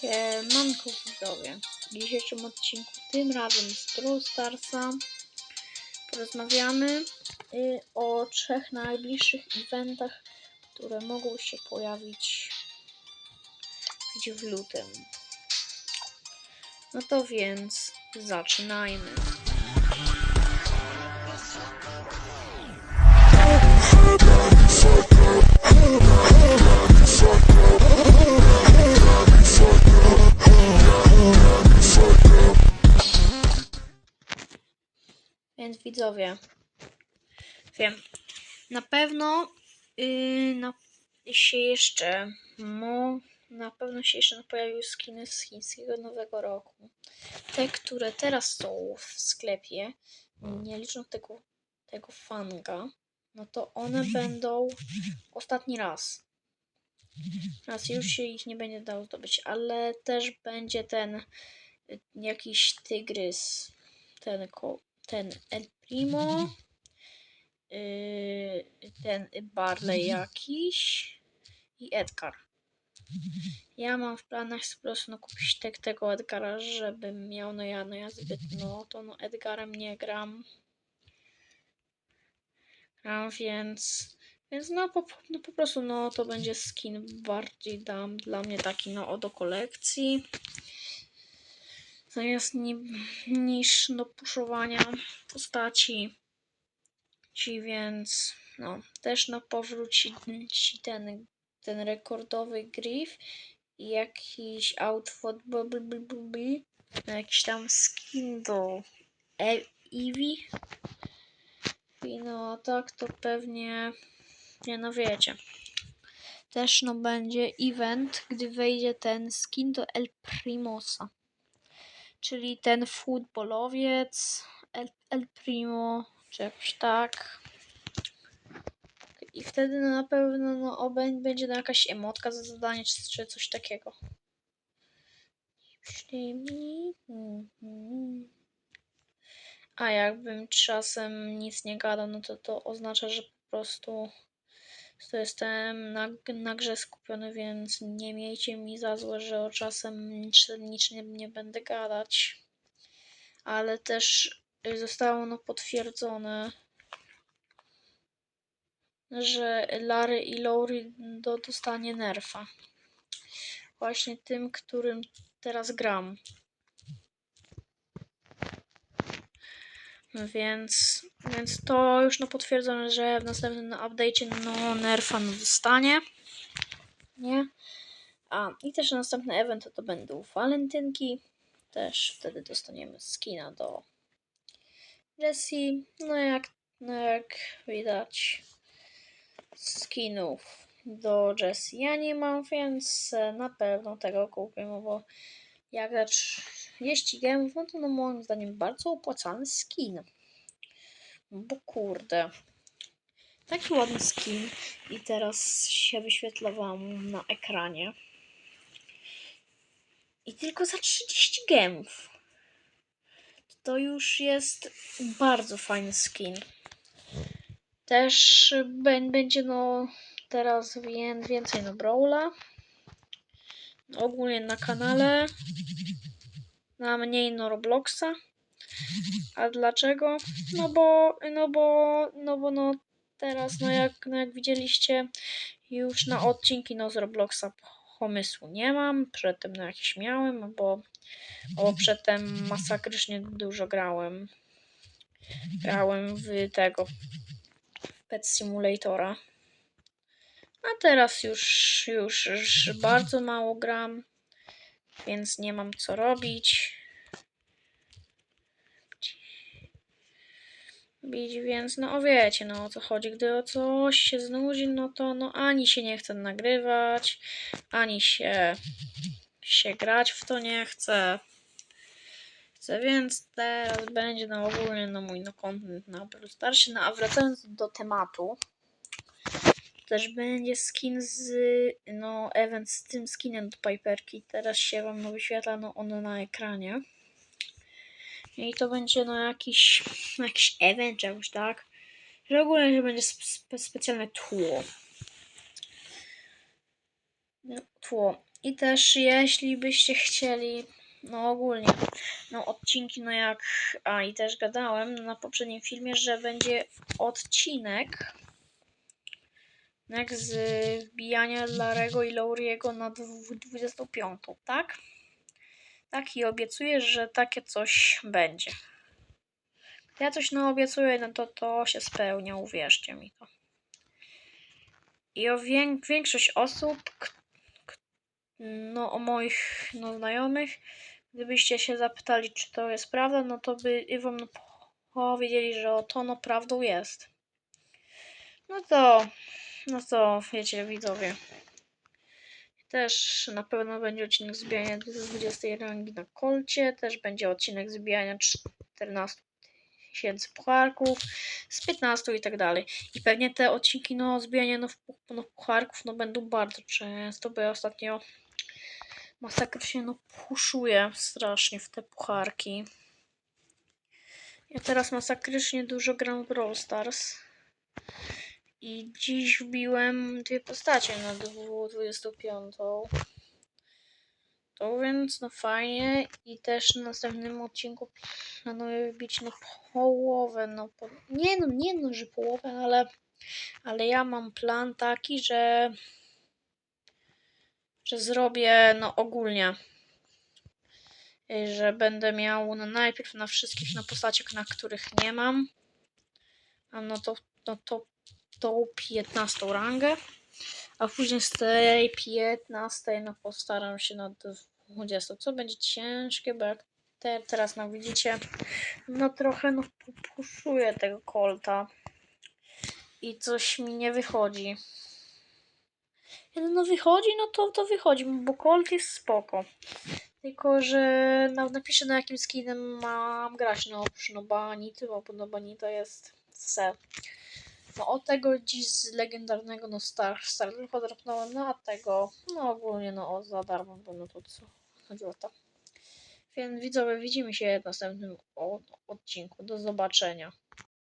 Siemanko widzowie. W dzisiejszym odcinku, tym razem z Brawl Starsa, porozmawiamy y, o trzech najbliższych eventach, które mogą się pojawić w lutym. No to więc zaczynajmy. Widzowie, wiem, na pewno yy, na, się jeszcze mo, na pewno się jeszcze pojawiły skiny z chińskiego nowego roku. Te, które teraz są w sklepie, nie licząc tego, tego fanga, no to one będą ostatni raz. Raz już się ich nie będzie dało zdobyć, ale też będzie ten y, jakiś tygrys, ten ko ten El Primo, yy, ten Barley jakiś i Edgar. Ja mam w planach po prostu no, kupić te, tego Edgara, żebym miał, no ja, no ja zbyt, no to no Edgarem nie gram. Gram, więc, więc no po, no po prostu no to będzie skin bardziej dam dla mnie taki no do kolekcji zamiast ni niż do puszowania postaci. Ci więc no, też no powróci ci ten, ten rekordowy Griff i jakiś outfit bubble bubble, jakiś tam skin do e Eevee. I no tak to pewnie nie no wiecie. Też no będzie event, gdy wejdzie ten skin do El Primosa czyli ten futbolowiec El, El Primo, czy jakoś tak. I wtedy no, na pewno no, obę- będzie no, jakaś emotka za zadanie, czy, czy coś takiego. Mhm. A jakbym czasem nic nie gadał, no to to oznacza, że po prostu to jestem na, na grze skupiony, więc nie miejcie mi za złe, że czasem nic, nic nie, nie będę gadać. Ale też zostało no potwierdzone, że Larry i Lowry do, dostanie nerfa. Właśnie tym, którym teraz gram. Więc, więc to już no potwierdzone, że w następnym update'cie no nerfa no dostanie. Nie? A, i też następny event to będą walentynki. Też wtedy dostaniemy skina do Jessie. No jak, no jak widać skinów do Jessie ja nie mam, więc na pewno tego kupię, bo jak za 30 gemów, no to no moim zdaniem bardzo opłacalny skin. Bo kurde. Taki ładny skin i teraz się wyświetla wam na ekranie. I tylko za 30 gemów. To już jest bardzo fajny skin. Też będzie no teraz więcej no Brawla ogólnie na kanale, na mniej no Robloxa. A dlaczego? No bo, no bo, no bo no teraz, no jak, no jak widzieliście, już na odcinki no z Robloxa pomysłu nie mam. Przedtem no jakiś miałem, bo, bo przedtem masakrycznie dużo grałem. Grałem w tego, Pet Simulatora. A teraz już, już, już bardzo mało gram, więc nie mam co robić. Bić, więc no wiecie, no o co chodzi. Gdy o coś się znudzi, no to no ani się nie chce nagrywać, ani się, się grać w to nie chce. Chcę, więc teraz będzie no ogólnie no mój no content na starszy. No a wracając do tematu, też będzie skin z, no, event z tym skinem do Piperki. Teraz się wam no, wyświetla no, ono na ekranie. I to będzie no jakiś, jakiś event czy jakoś tak. Że ogólnie, że będzie spe specjalne tło. No, tło. I też jeśli byście chcieli, no ogólnie, no odcinki, no jak, a i też gadałem na poprzednim filmie, że będzie odcinek jak z wbijania Larego i Lauriego na dwu- 25, tak? Tak i obiecuję, że takie coś będzie. Ja coś no obiecuję, no to to się spełnia, uwierzcie mi to. I o wię- większość osób, no o moich no, znajomych, gdybyście się zapytali, czy to jest prawda, no to by wam powiedzieli, że o to no prawdą jest. No to, no to wiecie widzowie. Też na pewno będzie odcinek zbijania z 20 rangi na kolcie, też będzie odcinek zbijania 14 tysięcy pucharków, z 15 i tak dalej. I pewnie te odcinki no zbijania no, pu- no, pucharków no będą bardzo często, bo ja ostatnio masakrycznie no puszuję strasznie w te pucharki. Ja teraz masakrycznie dużo gram w Brawl Stars. I dziś wbiłem dwie postacie na dwu- 25. To więc no fajnie. I też na następnym odcinku planuję wbić no połowę, no po... nie no, nie no, że połowę, ale, ale ja mam plan taki, że że zrobię no ogólnie, że będę miał no najpierw na wszystkich na postaciach, na których nie mam, a no to, no to tą 15 rangę, a później z tej 15 no postaram się na 20, co będzie ciężkie, bo jak te, teraz no widzicie, no trochę no puszuję tego kolta i coś mi nie wychodzi. Kiedy no wychodzi, no to, to wychodzi, bo Colt jest spoko. Tylko, że na, napiszę na jakim skinem mam grać, no no Banity, bo no Banita jest se. No od tego dziś z legendarnego no Star, Star tylko drapnąłem, no a tego, no ogólnie no o, za darmo, bo no to co, chodzi o to. Więc widzowie, widzimy się w następnym o- odcinku. Do zobaczenia.